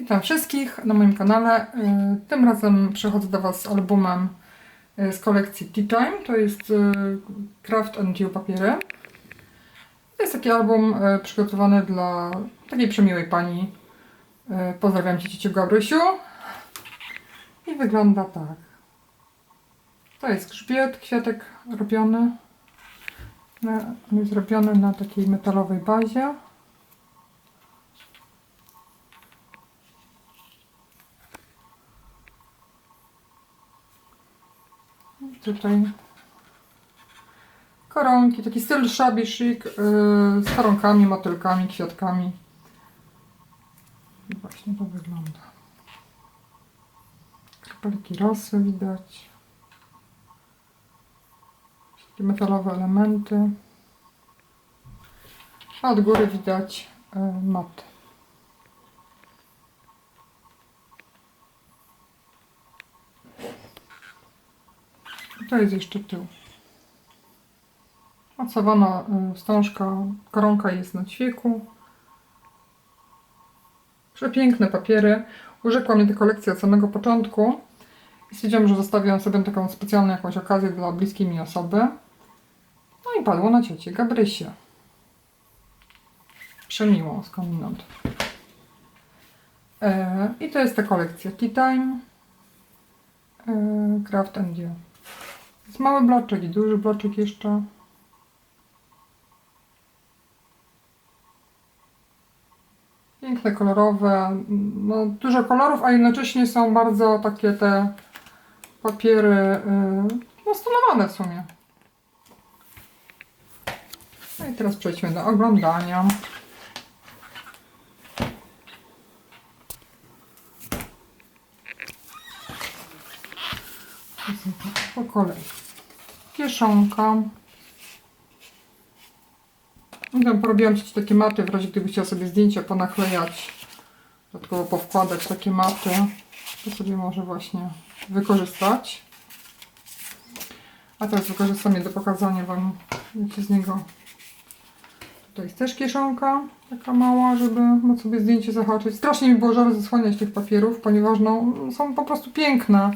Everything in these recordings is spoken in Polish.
Witam wszystkich na moim kanale. Y, Tym razem przychodzę do Was z albumem y, z kolekcji Tea Time. To jest y, Craft and Dew papiery. To jest taki album y, przygotowany dla takiej przemiłej pani. Y, Pozdrawiam Cię, Cieciu Gabrysiu. I wygląda tak. To jest grzbiet, kwiatek robiony. On jest robiony na takiej metalowej bazie. Tutaj koronki, taki styl shabby chic yy, z koronkami, motylkami, kwiatkami. I właśnie to wygląda. Kropelki rosy widać. Takie metalowe elementy. A od góry widać yy, mat. To jest jeszcze tył. Mocowana y, wstążka, koronka jest na ćwieku. Przepiękne papiery. Urzekła mnie ta kolekcja od samego początku. I stwierdziłam, że zostawiam sobie taką specjalną jakąś okazję dla bliskiej mi osoby. No i padło na ciocię Gabrysię. Przemiło skądinąd. E, I to jest ta kolekcja Tea Time. E, Craft and Dew. Mały bloczek i duży bloczek jeszcze. Piękne, kolorowe. No, dużo kolorów, a jednocześnie są bardzo takie te papiery yy, no, stonowane w sumie. No i teraz przejdźmy do oglądania. Po kolei. Kieszonka. I tam porobiłam ci takie maty, w razie gdyby chciała sobie zdjęcia ponaklejać. Dodatkowo powkładać takie maty. To sobie może właśnie wykorzystać. A teraz wykorzystam je do pokazania Wam, jak się z niego... Tutaj jest też kieszonka, taka mała, żeby móc sobie zdjęcie zahaczyć. Strasznie mi było żal zasłaniać tych papierów, ponieważ no, są po prostu piękne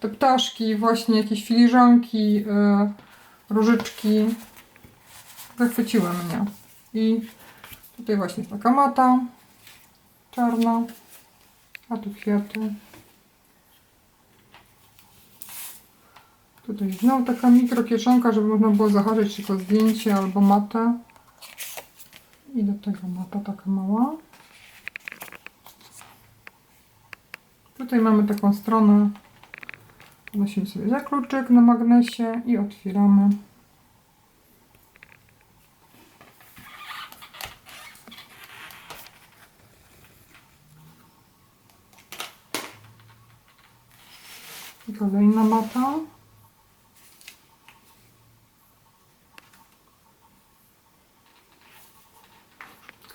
te ptaszki, właśnie jakieś filiżanki, yy, różyczki zachwyciły mnie. I tutaj właśnie jest taka mata czarna, a tu kwiaty. Tutaj znowu taka mikrokieszonka, żeby można było zahaczyć tylko zdjęcie albo matę. I do tego mata taka mała. Tutaj mamy taką stronę Wnosimy sobie za kluczyk na magnesie i otwieramy. Kolejna mata.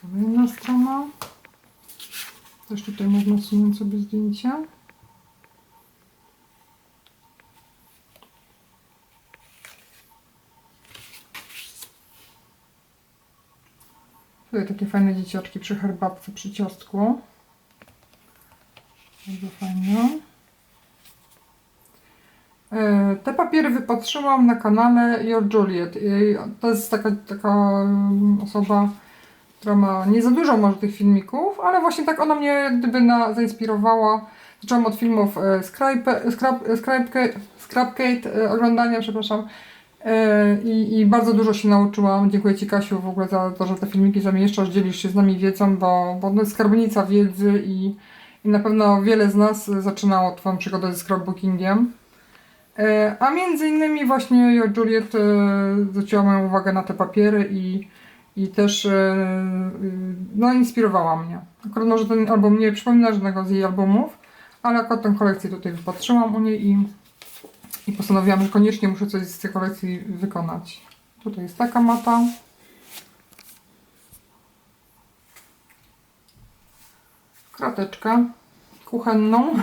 Kolejna strona. Też tutaj można sunąć sobie zdjęcia. Tutaj takie fajne dzieciaczki przy herbatce, przy ciastku. Bardzo fajnie. E, Te papiery wypatrzyłam na kanale Your Juliet. To jest taka, taka mm, osoba, która ma nie za dużo może tych filmików, ale właśnie tak ona mnie gdyby na, zainspirowała. Zaczęłam od filmów e, Scrape, Scrap, Scrapecade, Scrapcade e, oglądania, przepraszam. E, I, I bardzo dużo się nauczyłam. Dziękuję Ci Kasiu w ogóle za to, że te filmiki zamieszczasz, dzielisz się z nami wiedzą, bo, bo to jest skarbnica wiedzy i, i na pewno wiele z nas zaczynało Twoją przygodę ze scrapbookingiem. E, A między innymi właśnie Juliet e, zwróciła moją uwagę na te papiery i, i też no, inspirowała mnie. Akurat może ten album nie przypomina żadnego z jej albumów, ale akurat tę kolekcję tutaj wypatrzyłam u niej i i postanowiłam, że koniecznie muszę coś z tej kolekcji wykonać. Tutaj jest taka mata. Krateczkę kuchenną,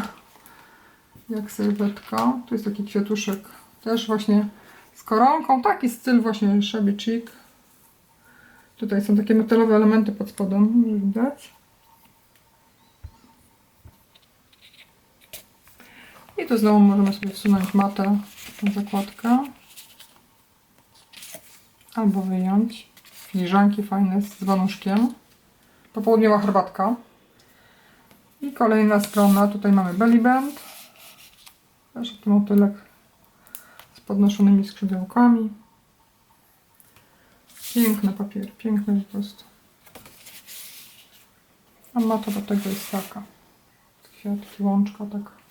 jak sylwetka. Tu jest taki kwiatuszek, też właśnie z koronką. Taki styl właśnie shabby chic. Tutaj są takie metalowe elementy pod spodem, widać. Tu znowu możemy sobie wsunąć matę, tą zakładkę. Albo wyjąć. Filiżanki fajne z dzwonuszkiem. Popołudniowa herbatka. I kolejna strona. Tutaj mamy belly band. Też taki motylek z podnoszonymi skrzydełkami. Piękny papier, piękny po prostu. A mata do tego jest taka. Kwiatki, łączka, tak.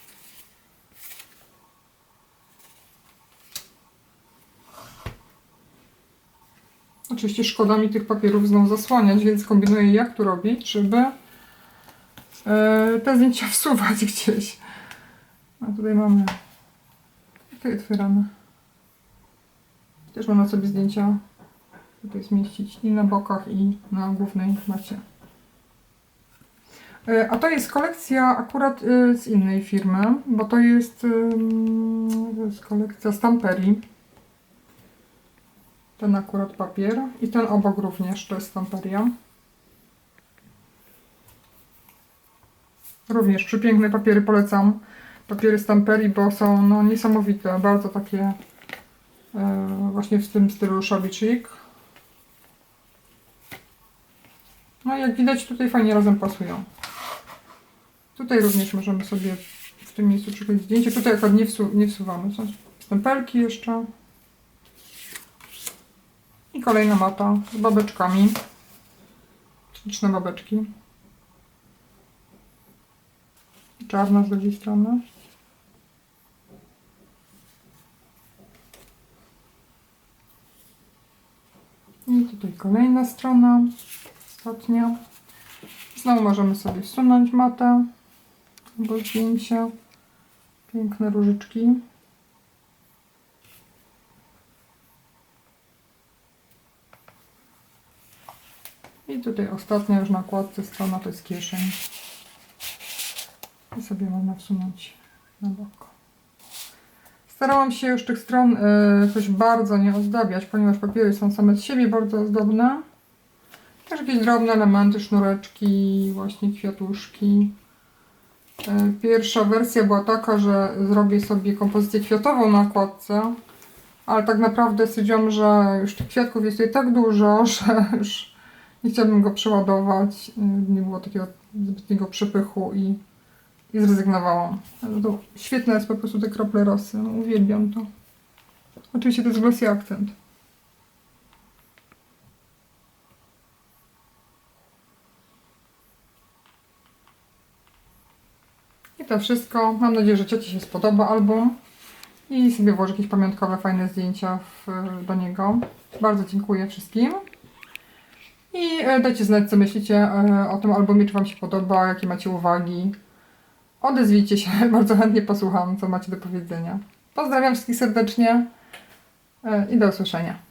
Oczywiście szkoda mi tych papierów znowu zasłaniać, więc kombinuję jak tu robić, żeby e, te zdjęcia wsuwać gdzieś. A tutaj mamy tutaj otwierane. Też można sobie zdjęcia tutaj zmieścić i na bokach i na głównej macie. E, A to jest kolekcja akurat e, z innej firmy, bo to jest, to jest kolekcja Stamperi. Ten akurat papier i ten obok również, to jest Stamperia. Również przepiękne papiery polecam. Papiery Stamperi, bo są no, niesamowite, bardzo takie e, właśnie w tym stylu shabby chic. No jak widać tutaj fajnie razem pasują. Tutaj również możemy sobie w tym miejscu przykleić zdjęcie. Tutaj akurat nie, wsu nie wsuwamy. Są stempelki jeszcze. I kolejna mata z babeczkami. Liczne babeczki. Czarna z drugiej strony. I tutaj kolejna strona. Ostatnia. Znowu możemy sobie wsunąć matę albo zdjęcia. Piękne różyczki. I tutaj ostatnia już na kładce strona to jest kieszeń. I sobie można wsunąć na bok. Starałam się już tych stron y, jakoś bardzo nie ozdabiać, ponieważ papiery są same z siebie bardzo ozdobne. Też jakieś drobne elementy, sznureczki, właśnie kwiatuszki. E, Pierwsza wersja była taka, że zrobię sobie kompozycję kwiatową na okładce, ale tak naprawdę stwierdziłam, że już tych kwiatków jest tutaj tak dużo, że już nie chciałabym go przeładować. E, Nie było takiego zbytniego przepychu i, i zrezygnowałam. To świetne jest po prostu te krople rosy, no, uwielbiam to. Oczywiście to jest glossy akcent. I to wszystko. Mam nadzieję, że cioci się spodoba album. I sobie włożę jakieś pamiątkowe, fajne zdjęcia w, do niego. Bardzo dziękuję wszystkim. I e, dajcie znać, co myślicie e, o tym albumie, czy Wam się podoba, jakie macie uwagi. Odezwijcie się, bardzo chętnie posłucham, co macie do powiedzenia. Pozdrawiam wszystkich serdecznie e, i do usłyszenia.